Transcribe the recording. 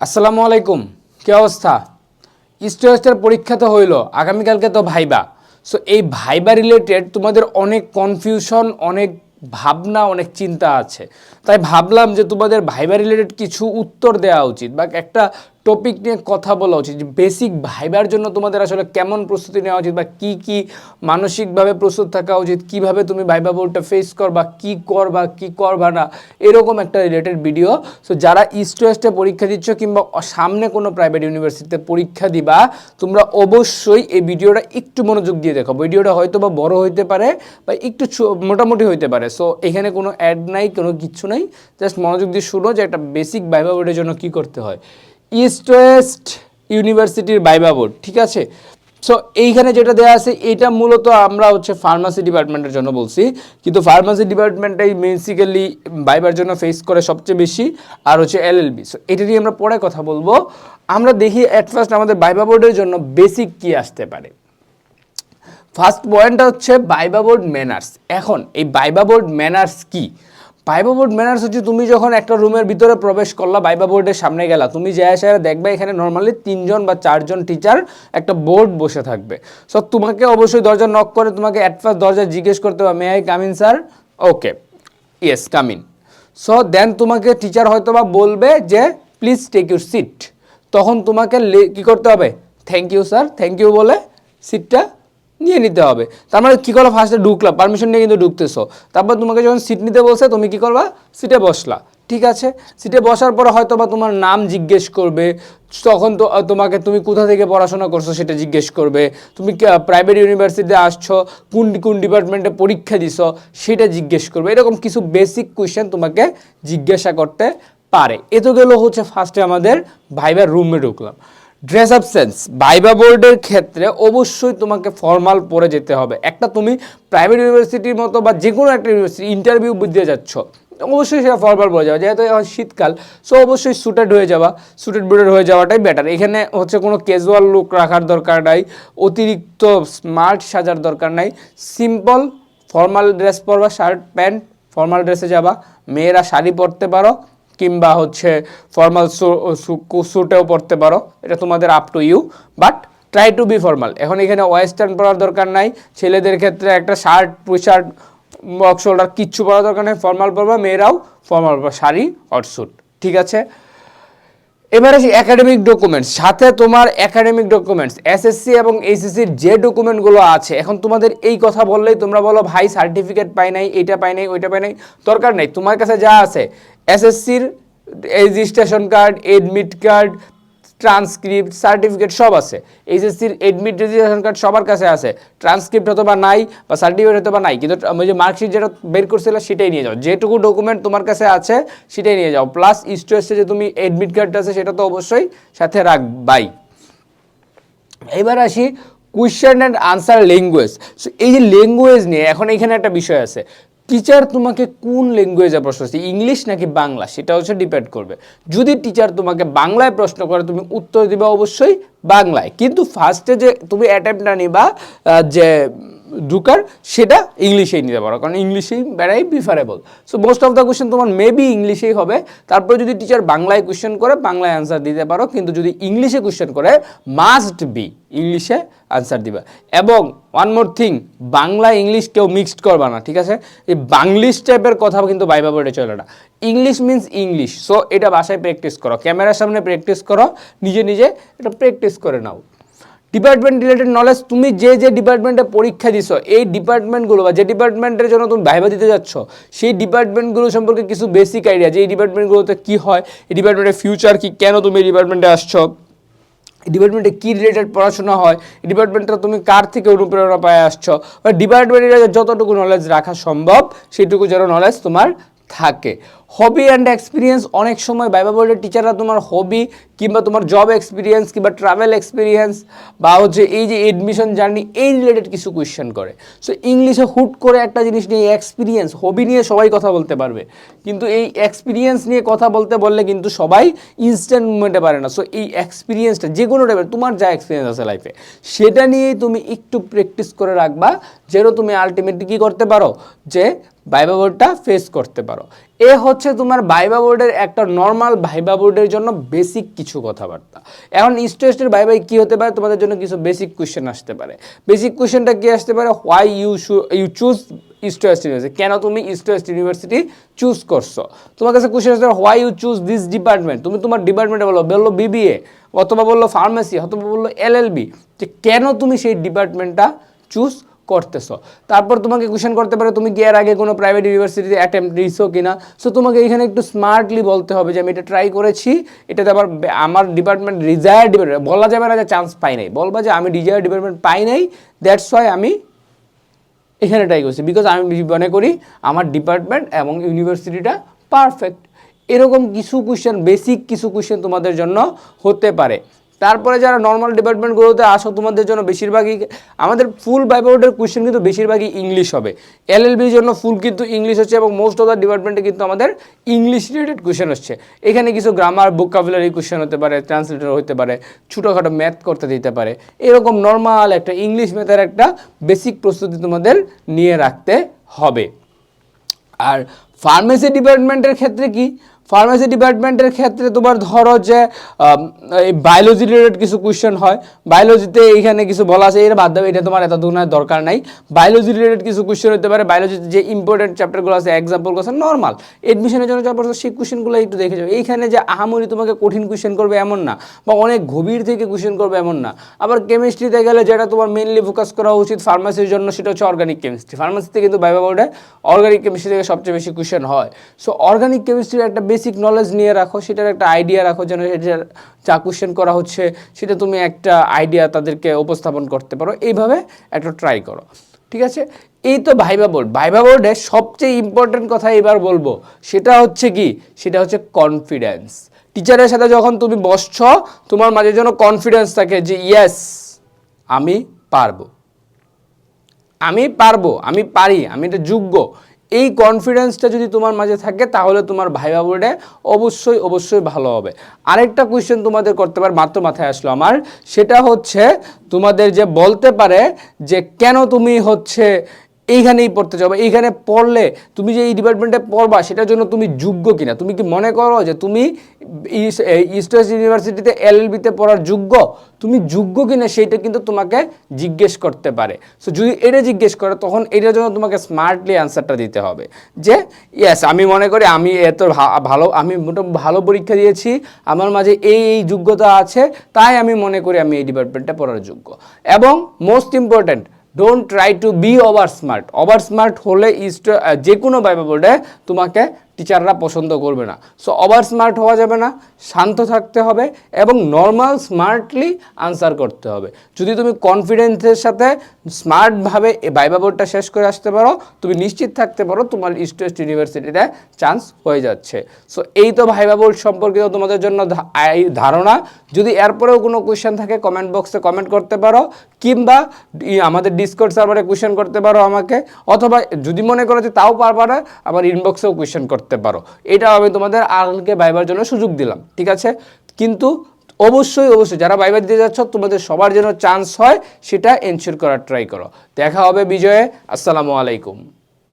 আসসালামু আলাইকুম। কী অবস্থা? ইস্ট ওয়েস্টের পরীক্ষা তো হইল, আগামীকালকে তো ভাইবা। সো এই ভাইবা রিলেটেড তোমাদের অনেক কনফিউশন অনেক ভাবনা, অনেক চিন্তা আছে। তাই ভাবলাম যে তোমাদের ভাইবা রিলেটেড কিছু উত্তর দেওয়া উচিত। বা একটা টপিক নিয়ে কথা বলা উচিত, যে বেসিক ভাইবার জন্য তোমাদের আসলে কেমন প্রস্তুতি নেওয়া উচিত বা কি কি মানসিকভাবে প্রস্তুত থাকা উচিত, কীভাবে তুমি ভাইবা বোর্ডটা ফেস কর করবা কি করবা কি করবা না, এরকম একটা রিলেটেড ভিডিও সো যারা ইস্ট ওয়েস্টে পরীক্ষা দিচ্ছ কিংবা সামনে কোনো প্রাইভেট ইউনিভার্সিটিতে পরীক্ষা দিবা, তোমরা অবশ্যই এই ভিডিওটা একটু মনোযোগ দিয়ে দেখো। ভিডিওটা হয়তো বা বড় হইতে পারে বা একটু মোটামুটি হইতে পারে। সো এখানে কোনো অ্যাড নাই, কোনো কিচ্ছু নাই। জাস্ট মনোযোগ দিয়ে শুনো যে একটা বেসিক ভাইবা বোর্ডের জন্য কি করতে হয়। ইস্ট ওয়েস্ট ইউনিভার্সিটির বাইবা বোর্ড ঠিক আছে? সো এইখানে যেটা দেওয়া আছে, এটা মূলত আমরা হচ্ছে ফার্মাসি ডিপার্টমেন্টের জন্য বলছি। কিন্তু ফার্মাসি ডিপার্টমেন্টটাই বেসিক্যালি বাইবার জন্য ফেস করে সবচেয়ে বেশি, আর হচ্ছে এলএলবি সো এটা নিয়ে আমরা পরে কথা বলব। আমরা দেখি অ্যাট ফার্স্ট আমাদের বাইবা বোর্ডের জন্য বেসিক কি আসতে পারে। ফার্স্ট পয়েন্টটা হচ্ছে বাইবা বোর্ড ম্যানার্স এখন, এই বাইবা বোর্ড ম্যানার্স কি? বাইবা বোর্ড ম্যানার্স হচ্ছে তুমি যখন একটা রুমের ভিতরে প্রবেশ করলা বাইবা বোর্ডের সামনে গেলা, তুমি যে এসে দেখবে এখানে নর্মালি তিনজন বা চারজন টিচার একটা বোর্ড বসে থাকবে। সো তোমাকে অবশ্যই দরজা নক করে, তোমাকে ফার্স্ট দরজা জিজ্ঞেস করতে হবে may I come in sir okay yes come in so then তোমাকে টিচার হয়তো বা বলবে যে প্লিজ টেক ইউর সিট তখন তোমাকে কি করতে হবে? Thank you sir thank you বলে সিটটা নিয়ে নিতে হবে। তার মানে কী করল ফার্স্টে ঢুকলা পারমিশন নিয়ে কিন্তু ঢুকতেছো। তারপর তোমাকে যখন সিট নিতে বলছে, তুমি কি করবা সিটে বসলা। ঠিক আছে? সিটে বসার পরে হয়তো বা তোমার নাম জিজ্ঞেস করবে। তখন তো তোমাকে তুমি কোথা থেকে পড়াশোনা করছ সেটা জিজ্ঞেস করবে। তুমি প্রাইভেট ইউনিভার্সিটিতে আসছো, কোন কোন ডিপার্টমেন্টে পরীক্ষা দিছো সেটা জিজ্ঞেস করবে। এরকম কিছু বেসিক কোয়েশ্চেন তোমাকে জিজ্ঞাসা করতে পারে। এ তো গেলো হচ্ছে ফার্স্টে আমাদের ভাইবার রুমে ঢুকলাম। ড্রেস আপ সেন্স ভাইবা বোর্ডের ক্ষেত্রে অবশ্যই তোমাকে ফর্মাল পরে যেতে হবে। একটা তুমি প্রাইভেট ইউনিভার্সিটির মতো বা যে কোনো একটা ইউনিভার্সিটি ইন্টারভিউ দিতে যাচ্ছ অবশ্যই সেটা ফর্মাল পরে যাওয়া যেহেতু এখন শীতকাল সো অবশ্যই সুটেড হয়ে যাওয়া সুটেড বুটেড হয়ে যাওয়াটাই বেটার এখানে হচ্ছে কোনো ক্যাজুয়াল লুক রাখার দরকার নাই, অতিরিক্ত স্মার্ট সাজার দরকার নাই। সিম্পল ফর্মাল ড্রেস পরবা শার্ট প্যান্ট ফর্মাল ড্রেসে যাবা, মেয়েরা শাড়ি পরতে পারো কিংবা হচ্ছে ফর্মাল স্যুটেও পড়তে পারো। এটা তোমাদের up to you but try to be formal এখন এখানে ওয়েস্টার্ন পরার দরকার নাই। ছেলেদের ক্ষেত্রে একটা শার্ট টি শার্ট বক শোল্ডার কিচ্ছু পরার দরকার নেই। ফর্মাল পরবা, মেয়েরাও ফর্মাল পরবা, শাড়ি অর স্যুট ঠিক আছে? এবার একাডেমিক ডকুমেন্টস সাথে তোমার একাডেমিক ডকুমেন্টস এসএসসি এবং এইচএসসির যে ডকুমেন্টগুলো আছে, এখন তোমাদের এই কথা বললেই তোমরা বলো, ভাই সার্টিফিকেট পাই নাই এটা পাই নাই, ওইটা পাই নাই। দরকার নেই। তোমার কাছে যা আছে এসএসসির registration card admit card transcript certificate সব আছে। এইচএসসির এডমিট রেজিস্ট্রেশন কার্ড সবার কাছে আছে। ট্রান্সক্রিপ্ট হয়তো বা নাই বা সার্টিফিকেট হয়তো বা নাই। কিন্তু ওই যে মার্কশিট যেটা বের করছিল সেটাই নিয়ে যাও। যেটুকু ডকুমেন্ট তোমার কাছে আছে সেটাই নিয়ে যাও। প্লাস ইস্টু এসে যে তুমি এডমিট কার্ডটা আছে সেটা তো অবশ্যই সাথে রাখবাই। এবার আসি question and answer language so এই যে ল্যাঙ্গুয়েজ নিয়ে এখন এখানে একটা বিষয় আছে। টিচার তোমাকে কোন ল্যাঙ্গুয়েজে প্রশ্ন করছে? ইংলিশ নাকি বাংলা? সেটা হচ্ছে ডিপেন্ড করবে। যদি টিচার তোমাকে বাংলায় প্রশ্ন করে, তুমি উত্তর দিবে অবশ্যই বাংলায়। কিন্তু ফার্স্টে যে তুমি অ্যাটেম্পটা নিবা যে ঢুকার, সেটা ইংলিশেই নিতে পারো, কারণ ইংলিশেই বেড়াই preferable so most of the question তোমার মেবি ইংলিশেই হবে। তারপরে যদি টিচার বাংলায় কোয়েশ্চেন করে, বাংলায় অ্যান্সার দিতে পারো, কিন্তু যদি ইংলিশে কোয়েশ্চেন করে মাস্ট বি ইংলিশে আনসার দিবা। এবং one more thing Bangla, English কেউ মিক্সড করবা না, ঠিক আছে? এই বাংলিশ টাইপের কথা কিন্তু বাইবা বোর্ডে চলে না। ইংলিশ মিন্স ইংলিশ সো এটা বাসায় প্র্যাকটিস করো, ক্যামেরার সামনে প্র্যাকটিস করো, নিজে নিজে এটা প্র্যাকটিস করে নাও। ডিপার্টমেন্ট রিলেটেড নলেজ তুমি যে যে ডিপার্টমেন্টে পরীক্ষা দিছো, এই ডিপার্টমেন্টগুলো বা যে ডিপার্টমেন্টের জন্য তুমি ভাইবা দিতে যাচ্ছ, সেই ডিপার্টমেন্টগুলো সম্পর্কে কিছু বেসিক আইডিয়া যে এই ডিপার্টমেন্টগুলোতে কী হয়, এই ডিপার্টমেন্টের ফিউচার কি, কেন তুমি এই ডিপার্টমেন্টে আসছো ডিপার্টমেন্টে কী রিলেটেড পড়াশোনা হয় ডিপার্টমেন্টটা তুমি কার থেকে অনুপ্রেরণা পায় আসছো, বা ডিপার্টমেন্টের যতটুকু নলেজ রাখা সম্ভব, সেইটুকু যেন নলেজ তোমার থাকে। হবি অ্যান্ড এক্সপিরিয়েন্স অনেক সময় বাইবা বোর্ডের টিচাররা তোমার হবি কিংবা তোমার জব এক্সপিরিয়েন্স কিংবা ট্রাভেল এক্সপিরিয়েন্স বা হচ্ছে এই যে এডমিশন জার্নি এই রিলেটেড কিছু কোয়েশ্চেন করে। সো ইংলিশে হুট করে একটা জিনিস নিয়ে এক্সপিরিয়েন্স হবি নিয়ে সবাই কথা বলতে পারবে। কিন্তু এই এক্সপিরিয়েন্স নিয়ে কথা বলতে বললে কিন্তু সবাই ইনস্ট্যান্ট মুভমেন্টে পারে না। সো এই এক্সপিরিয়েন্সটা যে কোনো টাইপের তোমার যা এক্সপিরিয়েন্স আছে লাইফে সেটা নিয়েই তুমি একটু প্র্যাকটিস করে রাখবা, যেন তুমি আলটিমেটলি কী করতে পারো? যে ভাইবা বোর্ডটা ফেস করতে পারো। এ হচ্ছে তোমার ভাইবা বোর্ডের একটা নর্মাল ভাইবা বোর্ডের জন্য বেসিক কিছু কথাবার্তা। এখন স্টেস্টের ভাইবাই কি হতে পারে? তোমাদের জন্য কিছু বেসিক কোয়েশ্চেন আসতে পারে। বেসিক কোয়েশ্চেনটা কি আসতে পারে? Why you you choose East West University কেন তুমি ইস্ট ওয়েস্ট ইউনিভার্সিটি চুজ করছ? তোমার কাছে কোয়েশ্চেন আসতে why you choose this department তুমি তোমার ডিপার্টমেন্টে বলো, বলল বিবিএ অথবা বলল ফার্মেসি অথবা বলল এলএলবি যে কেন তুমি সেই ডিপার্টমেন্টটা চুজ করতেছো। তারপর তোমাকে কোয়েশ্চেন করতে পারে, তুমি কি এর আগে কোনো প্রাইভেট ইউনিভার্সিটিতে অ্যাটেম্প দিয়েছ কিনা? সো তোমাকে এখানে একটু স্মার্টলি বলতে হবে যে, আমি এটা ট্রাই করেছি। এটাতে আবার আমার ডিপার্টমেন্ট রিজায়ার ডিপার্টমেন্ট বলা যাবে না যে চান্স পাই নাই। বলবা যে, আমি ডিজায়ার ডিপার্টমেন্ট পাই নাই। দ্যাটস ওয়াই আমি এখানে ট্রাই করছি। বিকজ আমি মনে করি আমার ডিপার্টমেন্ট এবং ইউনিভার্সিটিটা পারফেক্ট এরকম কিছু কোশ্চেন বেসিক কিছু কোশ্চেন তোমাদের জন্য হতে পারে। তারপরে যারা নর্মাল ডিপার্টমেন্টগুলোতে আসো, তোমাদের জন্য বেশিরভাগই, আমাদের ফুল বাইবোর্ডের কোশ্চেন কিন্তু বেশিরভাগই ইংলিশ হবে। এলএলবির জন্য ফুল কিন্তু ইংলিশ হচ্ছে এবং মোস্ট অফ দ্য ডিপার্টমেন্টে কিন্তু আমাদের ইংলিশ রিলেটেড কোশ্চেন হচ্ছে এখানে কিছু গ্রামার বুক ভোকাবুলারি কোশ্চেন হতে পারে ট্রান্সলেটর হতে পারে, ছোটোখাটো ম্যাথ করতে দিতে পারে। এরকম নর্মাল একটা ইংলিশ ম্যাথের একটা বেসিক প্রস্তুতি তোমাদের নিয়ে রাখতে হবে। আর ফার্মেসি ডিপার্টমেন্টের ক্ষেত্রে কি? ফার্মেসি ডিপার্টমেন্টের ক্ষেত্রে তোমার ধরো যে এই বায়োলজি রিলেটেড কিছু কোয়েশ্চেন হয়। বায়োলজিতে এইখানে কিছু বলা আছে, এর দেবে এটা তোমার এত দূর দরকার নাই। বায়োলজি রিলেটেড কিছু কোয়েশ্চেন হতে পারে। বায়োলজিতে যে ইম্পর্টেন্ট চ্যাপ্টারগুলো আছে এক্সাম্পলগুলো আছে নর্মাল এডমিশনের জন্য যা পড়ছো সেই কোয়েশ্চেনগুলো একটু দেখে যাবে এইখানে যে আহামরি তোমাকে কঠিন কোয়েশ্চেন করবে এমন না, বা অনেক গভীর থেকে কোয়েশ্চেন করবে এমন না। আবার কেমিস্ট্রিতে গেলে যেটা তোমার মেনলি ফোকাস করা উচিত ফার্মাসির জন্য, সেটা হচ্ছে অর্গানিক কেমিস্ট্রি ফার্মাসিতে কিন্তু বাইবা বোর্ডে অর্গানিক কেমিস্ট্রি থেকে সবচেয়ে বেশি কোয়েশ্চেন হয়। সো অর্গানিক কেমিস্ট্রির একটা বেসিক নলেজ নিয়ে রাখো, সেটার একটা আইডিয়া রাখো যেন সেটার যা কোয়েশ্চেন করা হচ্ছে, সেটা তুমি একটা আইডিয়া তাদেরকে উপস্থাপন করতে পারো। এইভাবে একটা ট্রাই করো, ঠিক আছে? এই তো ভাইবা বোর্ড ভাইবা বোর্ডে সবচেয়ে ইম্পর্টেন্ট কথা এবার বলব, সেটা হচ্ছে কি? সেটা হচ্ছে কনফিডেন্স টিচারের সাথে যখন তুমি বসছ, তোমার মাঝে যেন কনফিডেন্স থাকে যে ইয়েস আমি পারব। আমি পারব, আমি পারি, আমি এটা যোগ্য। এই কনফিডেন্সটা যদি তোমার মাঝে থাকে, তাহলে তোমার ভাইবা বোর্ডে অবশ্যই অবশ্যই ভালো হবে। আরেকটা কোয়েশ্চেন তোমাদের করতে পারে মাত্র মাথায় আসলো আমার। সেটা হচ্ছে, তোমাদের যে বলতে পারে যে কেন তুমি হচ্ছে এইখানেই পড়তে যাবে এইখানে পড়লে তুমি যে এই ডিপার্টমেন্টে পড়বা, সেটার জন্য তুমি যোগ্য কিনা? তুমি কি মনে করো যে তুমি ইস্ট ওয়েস্ট ইউনিভার্সিটিতে এলএলবিতে পড়ার যোগ্য? তুমি যোগ্য কিনা সেইটা কিন্তু তোমাকে জিজ্ঞেস করতে পারে। সো যদি এটা জিজ্ঞেস করে, তখন এটার জন্য তোমাকে স্মার্টলি অ্যান্সারটা দিতে হবে যে ইয়েস আমি মনে করি আমি এত ভালো, আমি মোটামুটি ভালো পরীক্ষা দিয়েছি, আমার মাঝে এই এই যোগ্যতা আছে, তাই আমি মনে করি আমি এই ডিপার্টমেন্টে পড়ার যোগ্য। এবং most important don't try to be over smart over smart হলে ইস্ট যে কোনো বাইবেল বোর্ডে তোমাকে টিচাররা পছন্দ করবে না। সো ওভার স্মার্ট হওয়া যাবে না, শান্ত থাকতে হবে এবং নর্মাল স্মার্টলি আনসার করতে হবে। যদি তুমি কনফিডেন্সের সাথে স্মার্টভাবে এই বাইবা বোর্ডটা শেষ করে আসতে পারো, তুমি নিশ্চিত থাকতে পারো তোমার ইস্ট ওয়েস্ট ইউনিভার্সিটিতে চান্স হয়ে যাচ্ছে। সো এই তো ভাইবা বোর্ড সম্পর্কিত তোমাদের জন্য ধারণা। যদি এরপরেও কোনো কোয়েশ্চেন থাকে কমেন্ট বক্সে কমেন্ট করতে পারো, কিংবা আমাদের ডিসকোড সার্ভারে কোয়েশ্চেন করতে পারো আমাকে, অথবা যদি মনে করো যে তাও পারবা না আবার ইনবক্সেও কোয়েশ্চেন করতে পারো। এটা আমি তোমাদের আলকে ভাইবার জন্য সুযোগ দিলাম, ঠিক আছে? কিন্তু অবশ্যই অবশ্যই যারা বাইবার দিতে যাচ্ছ, তোমাদের সবার জন্য চান্স হয় সেটা এনশিওর করার ট্রাই করো। দেখা হবে বিজয়ে, আসসালামু আলাইকুম।